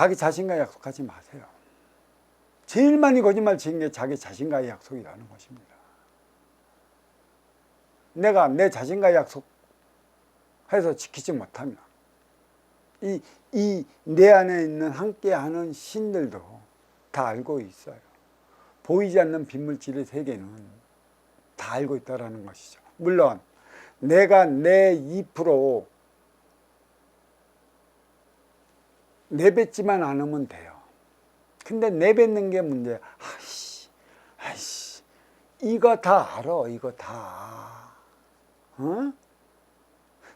자기 자신과 약속하지 마세요. 제일 많이 거짓말 치는 게 자기 자신과의 약속이라는 것입니다. 내가 내 자신과의 약속해서 지키지 못하면 이, 이 내 안에 있는 함께하는 신들도 다 알고 있어요. 보이지 않는 빗물질의 세계는 다 알고 있다라는 것이죠. 물론 내가 내 2% 내뱉지만 않으면 돼요. 근데 내뱉는 게 문제야. 아이씨, 아이씨, 이거 다 알아, 이거 다. 어?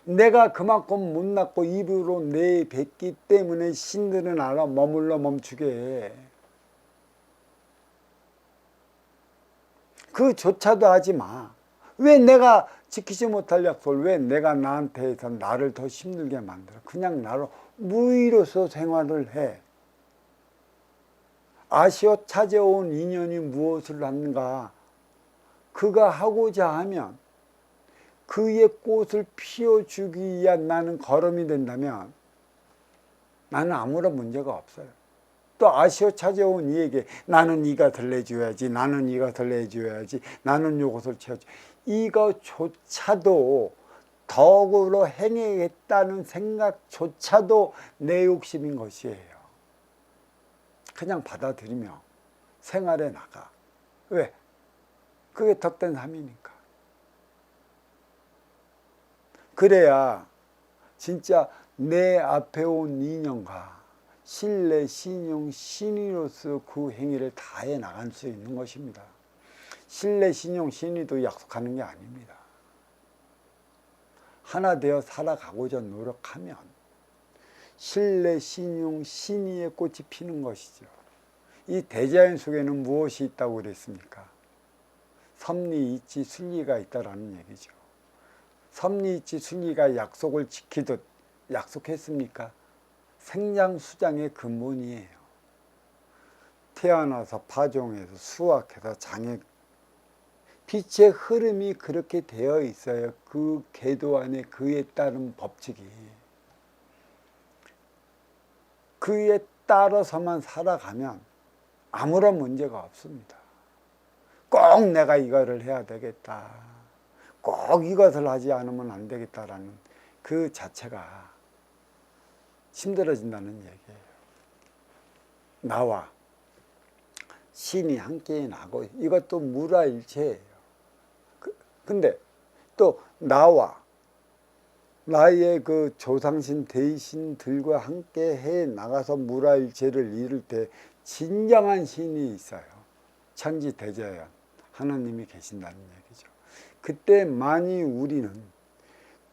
내가 그만큼 못났고 입으로 내뱉기 때문에 신들은 알아 머물러 멈추게 해. 그조차도 하지 마. 왜 내가 지키지 못할 약속을 왜 내가 나한테 해서 나를 더 힘들게 만들어? 그냥 나로 무의로서 생활을 해. 아쉬워 찾아온 인연이 무엇을 하는가? 그가 하고자 하면 그의 꽃을 피워주기 위한 나는 걸음이 된다면 나는 아무런 문제가 없어요. 또 아쉬워 찾아온 이에게 나는 이것을 내줘야지, 나는 이것을 내줘야지, 나는 이것을 채워줘. 이거조차도 덕으로 행해야겠다는 생각조차도 내 욕심인 것이에요. 그냥 받아들이며 생활에 나가. 왜? 그게 덕된 삶이니까. 그래야 진짜 내 앞에 온 인연과 신뢰, 신용, 신의로서 그 행위를 다해 나갈 수 있는 것입니다. 신뢰, 신용, 신의도 약속하는 게 아닙니다. 하나 되어 살아가고자 노력하면 신뢰, 신용, 신의의 꽃이 피는 것이죠. 이 대자연 속에는 무엇이 있다고 그랬습니까? 섭리, 이치, 순리가 있다라는 얘기죠. 섭리, 이치, 순리가 약속을 지키듯 약속했습니까? 생장수장의 근본이에요. 태어나서 파종해서 수확해서 장에 빛의 흐름이 그렇게 되어 있어요. 그 궤도 안에 그에 따른 법칙이. 그에 따라서만 살아가면 아무런 문제가 없습니다. 꼭 내가 이거를 해야 되겠다. 꼭 이것을 하지 않으면 안 되겠다라는 그 자체가 힘들어진다는 얘기예요. 나와 신이 함께 나고 이것도 무라일체예요. 그, 근데 또 나와 나의 그 조상신 대신들과 함께 해 나가서 무라일체를 이룰 때 진정한 신이 있어요. 천지 대자연 하나님이 계신다는 얘기죠. 그때 만이 우리는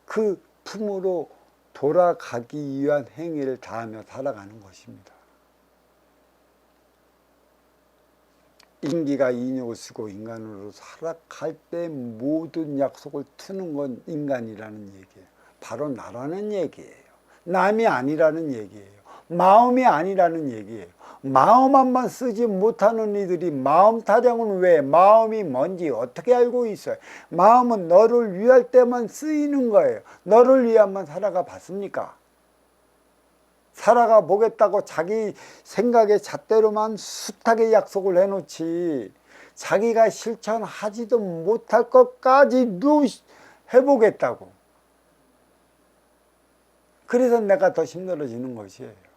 그 품으로 돌아가기 위한 행위를 다하며 살아가는 것입니다. 인기가 인욕을 쓰고 인간으로 살아갈 때 모든 약속을 트는 건 인간이라는 얘기예요. 바로 나라는 얘기예요. 남이 아니라는 얘기예요. 마음이 아니라는 얘기예요. 마음 한번 쓰지 못하는 이들이 마음 타령은 왜 마음이 뭔지 어떻게 알고 있어요? 마음은 너를 위할 때만 쓰이는 거예요. 너를 위한만 살아가 봤습니까? 살아가 보겠다고 자기 생각의 잣대로만 숱하게 약속을 해놓지 자기가 실천하지도 못할 것까지도 해보겠다고. 그래서 내가 더 힘들어지는 것이에요.